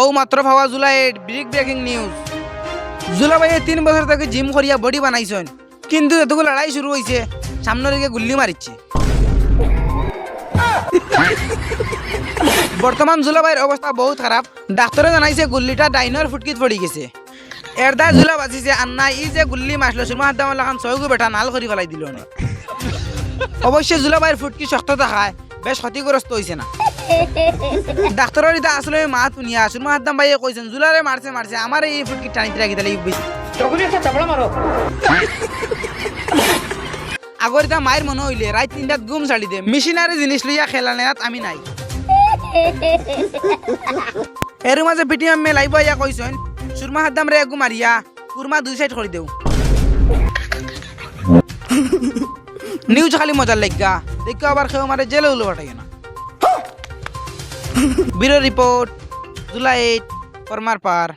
ও মাত্র জুলাই ব্রিক breaking news. জুলা ভাইয়ে তিন বছর থেকে জিম করিয়া বডি বানাইছেন কিন্তু এতগুলো লড়াই শুরু হয়েছে সামনে দিকে গুল্লি মারিচ্ছে বর্তমান জুলাবাইয়ের অবস্থা বহুত খারাপ ডাক্তারে জানাইছে গুল্লিটা ডাইনর ফুটকিত পড়ি গেছে। এর দায় জুলা বাঁচিছে আর না ই যে গুল্লি মাসলো সুরমা হাত দামাল খান ছয়গু বেটা নাল করে ফেলাই দিল। অবশ্যই জুলাবাইয়ের ফুটকি শক্ত থাকায়, বেশ ক্ষতিগ্রস্ত হয়েছে না। ডাক্তারের এটা আসলে মা তুনিয়া সুরমা হাদ্দাম ভাইয়ে কইছেন জুলারে মারছে মারছে আমার এই ফুটকি টানিতে রাখি তাহলে বেশি আগর এটা মায়ের মনে হইলে রাত তিনটাত ঘুম ছাড়ি দে। মেশিনারি জিনিস লইয়া খেলা নেয়াত আমি নাই। এর মাঝে পিটিএম মে লাইব ইয়া কইছেন সুরমা হাদ্দাম রে একগু মারিয়া কুরমা দুই সাইড করে দেও। নিউজ খালি মজার লাগা। দেখো আবার খেয়ে মারে জেলে উলো পাঠাই না। ব্যুরো রিপোর্ট জুলাই ফরমার পার